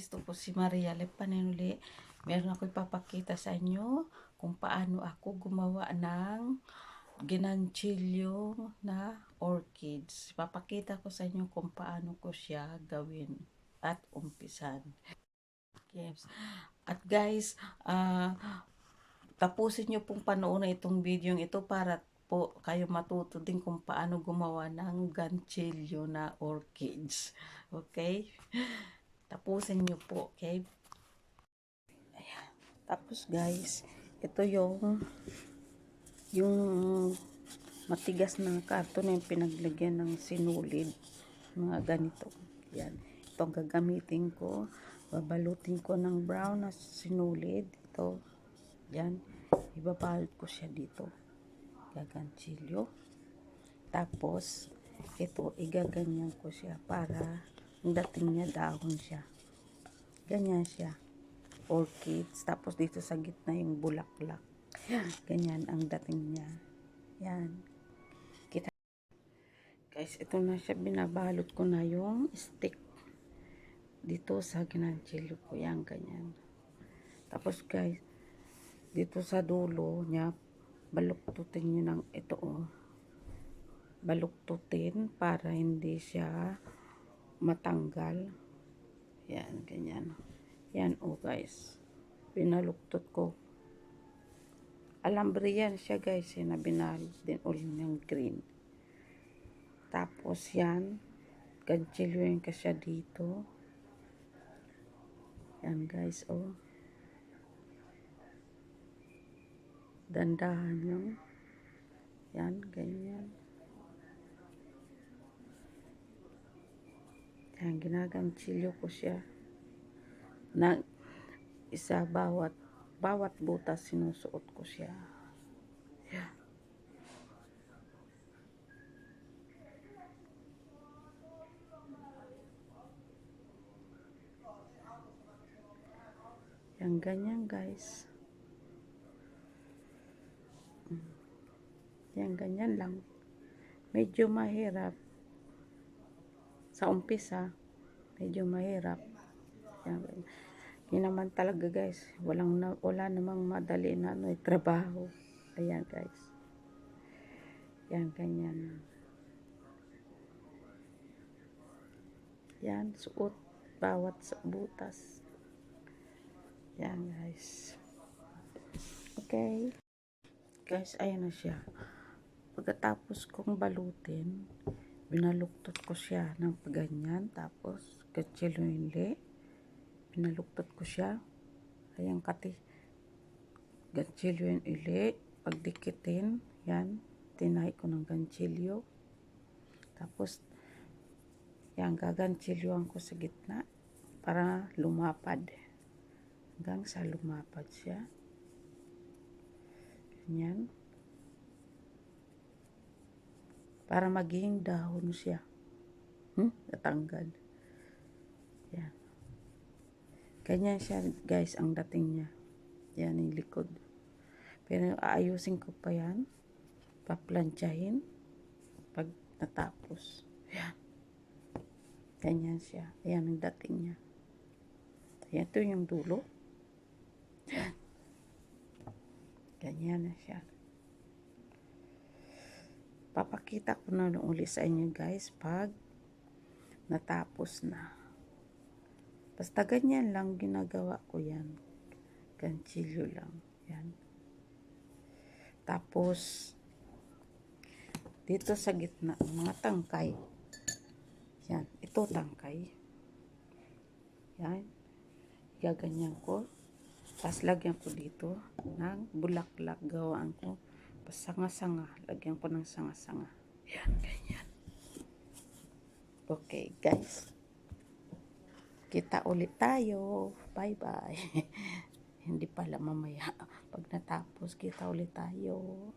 ito po si Maria Lepanenuli. Meron ako ipapakita sa inyo kung paano ako gumawa ng ginanchilyo na orchids. Ipapakita ko sa inyo kung paano ko siya gawin at umpisan. Yes. At guys, ah tapusin nyo pong panoorin itong video ito para po kayo matuto din kung paano gumawa ng ganchilyo na orchids. Okay? Tapusin nyo po, okay? Ayan. Tapos guys, ito yung yung matigas na karton na yung pinaglagyan ng sinulid. Mga ganito. Yan. Ito gagamitin ko. Babalutin ko ng brown na sinulid. Ito. Yan. Ibabalot ko siya dito. Gaganchilyo. Tapos, ito, igaganyan ko siya para ang dating niya dahon siya. Ganyan siya. Orchids. Tapos dito sa gitna yung bulaklak. Ganyan ang dating niya. Yan. Kita. Guys, ito na siya. Binabalot ko na yung stick. Dito sa ginanchilyo ko. Yan, ganyan. Tapos guys, dito sa dulo niya, baluktutin nyo ng ito oh. Baluktutin para hindi siya matanggal. Yan, ganyan. Yan oh guys. Pinaluktot ko. Alambre yan siya guys. Yan na binalot din ulit ng green. Tapos yan. Ganchilyoin ka siya dito. Yan guys oh. dandahan nyo. Yan, ganyan. Yan, ginaganchilyo ko siya. Na, isa bawat, bawat butas sinusuot ko siya. Yan. Yan, ganyan guys. Yan, ganyan lang. Medyo mahirap. Sa umpisa, medyo mahirap. Yun naman talaga guys. Walang na, wala namang madali na ano, eh, trabaho. Ayan guys. Yan, ganyan. Yan, suot. Bawat butas. Yan guys. Okay. Guys, ayan na siya. Pagkatapos kong balutin, binaluktot ko siya ng paganyan. Tapos, gatsilunili. Binaluktot ko siya. Ayan kati. Gatsilyo ili. Pagdikitin. Yan. Tinay ko ng ganchilyo. Tapos, yan, gaganchilyoan ko sa gitna para lumapad. Hanggang sa lumapad siya. Ganyan. Para maging dahon siya. Hmm? Natanggal. Yan. Ganyan siya, guys, ang dating niya. Yan, yung likod. Pero aayusin ko pa yan. Paplantsahin. Pag natapos. Yan. Ganyan siya. Ayan ang dating niya. Ayan, ito yung dulo. Yan. Ganyan na siya. Papakita ko na uli sa inyo guys pag natapos na. Basta ganyan lang ginagawa ko yan. Ganchilyo lang. Yan. Tapos, dito sa gitna, mga tangkay. Yan. Ito tangkay. Yan. Gaganyan ko. Tapos lagyan ko dito ng bulaklak gawaan ko. Pasanga-sanga. Lagyan ko ng sanga-sanga. Yan, ganyan. Okay, guys. Kita ulit tayo. Bye-bye. Hindi pala mamaya. Pag natapos, kita ulit tayo.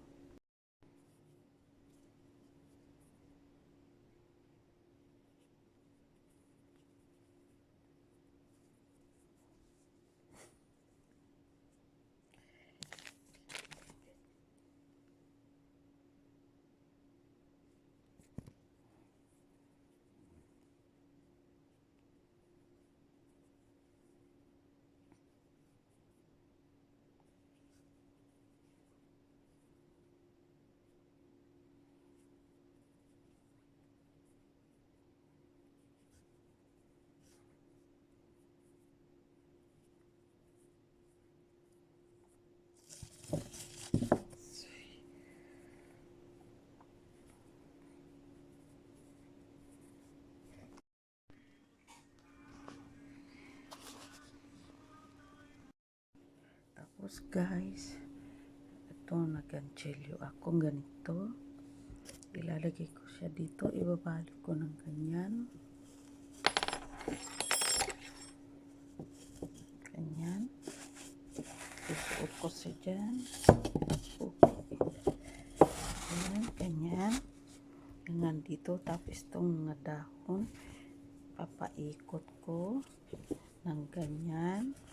Tapos guys, ito nag-ganchilyo ako ganito. Ilalagay ko siya dito. Ibabalik ko ng ganyan. Ganyan. Isuot ko siya dyan. Ganyan, ganyan. Ganyan dito. Tapos itong mga dahon. Papaikot ko ng ganyan. Ganyan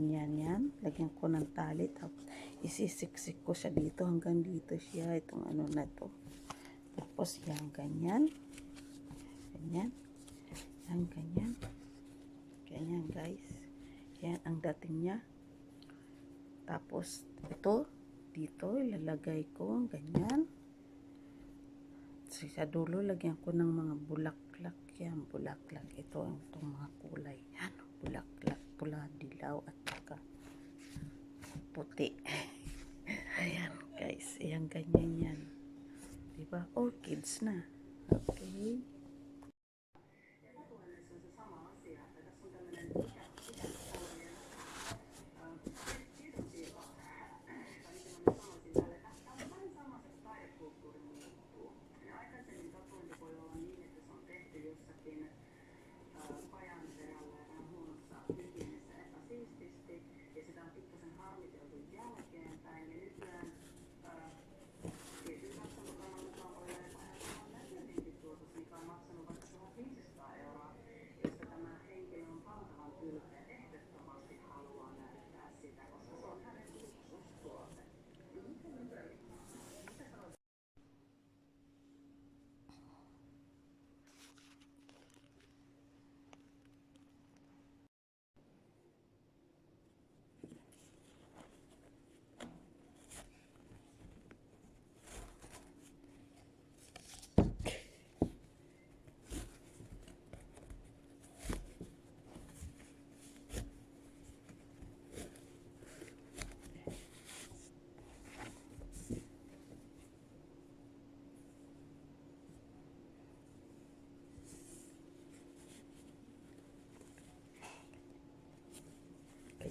yan. Lagyan ko ng tali. Tapos isisiksik ko siya dito. Hanggang dito siya. Itong ano na to. Tapos yan. Ganyan. Ganyan. Yan. Ganyan. Ganyan guys. Yan ang dating niya. Tapos ito. Dito. Ilalagay ko. Ganyan. Sa dulo. Lagyan ko ng mga bulaklak. Yan. Bulaklak. Ito. Itong mga kulay. Yan. Bulaklak. Pula, dilaw at saka puti. Ayan guys. Ayan ganyan yan. Orchids na. Okay.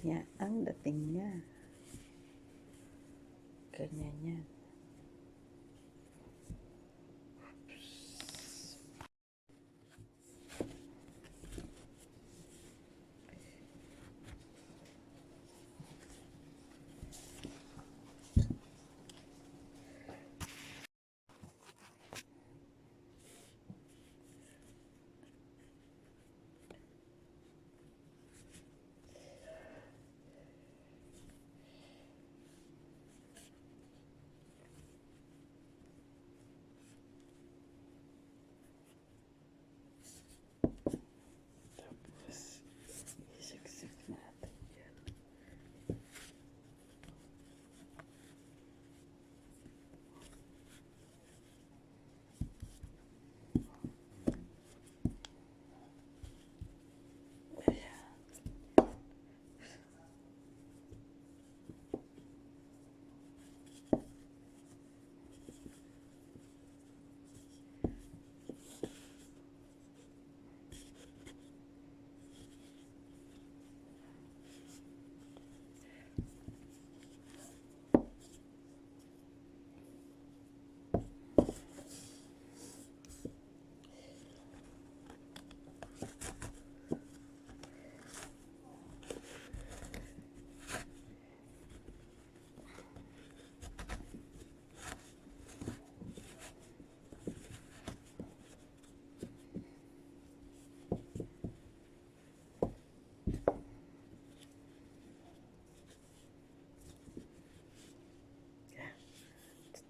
Kanya ang dating niya. Ganyan yan. Tapos, isiksik natin yan.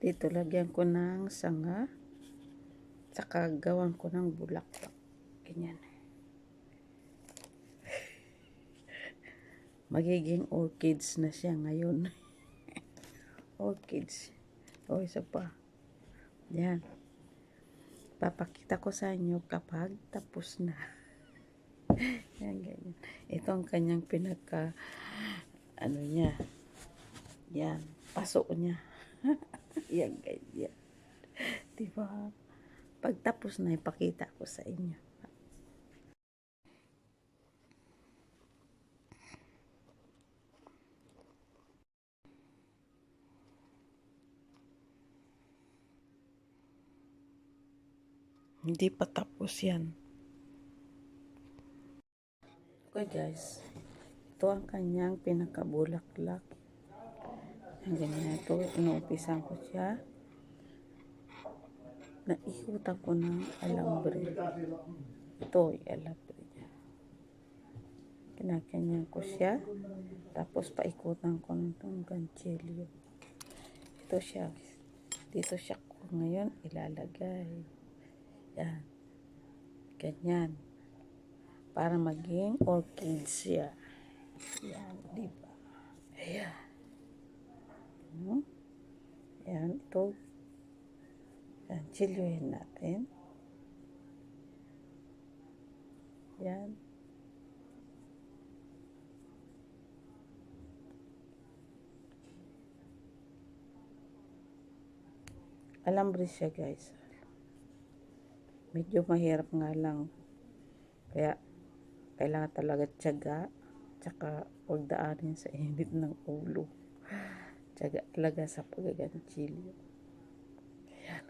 Dito lagyan ko ng sanga. Tsaka gawan ko ng bulaklak. Ganyan. Magiging orchids na siya ngayon. orchids. O, isa pa. Yan. Papakita ko sa inyo kapag tapos na. Yan, ganyan. Ito ang kanyang pinaka, ano niya. Yan. Paso niya. yan, ganyan. Diba? Pagtapos na, ipakita ko sa inyo. Hindi pa tapos yan. Okay guys, ito ang kanyang pinakabulaklak. Ganyan ito, inuupisan ko siya. Naikutan ko ng alambre. Ito ay alambre niya. Kinakanyan ko siya. Tapos paikutan ko ng ganchilyo. Ito siya. Dito siya ko ngayon ilalagay. Yan. Ganyan. Para maging orchid siya. Yan, di ba? Ayan. Hmm? Yan, ito. Yan, chilyohin natin. Yan. Alambre siya guys. Medyo mahirap nga lang. Kaya, kailangan talaga tiyaga. Tsaka, huwag daanin sa init ng ulo. Tiyaga talaga sa pagaganchilyo. Ayan.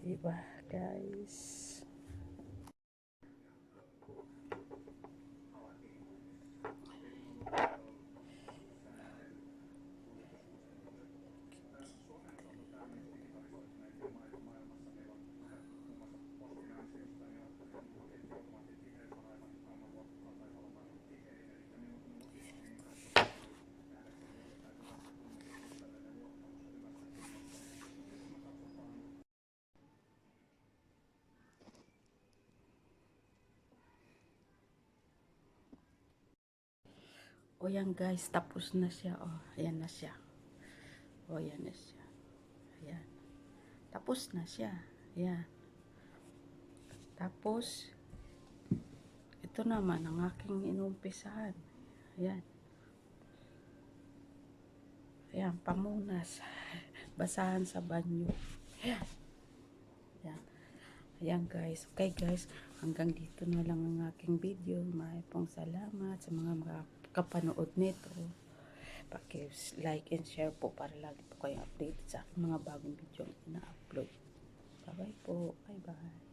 Diba, guys? O yan guys, tapos na siya. O, ayan na siya. O, ayan na siya. Ayan. Tapos na siya. Ayan. Tapos, ito naman ang aking inumpisahan. Ayan. Ayan, pamunas. Basahan sa banyo. Ayan. Ayan. Ayan guys. Okay guys, hanggang dito na lang ang aking video. May pong salamat sa mga mga kapanood nito. Paki-like and share po para lagi po kayong updated sa mga bagong video na ina-upload. Bye-bye po. Bye-bye.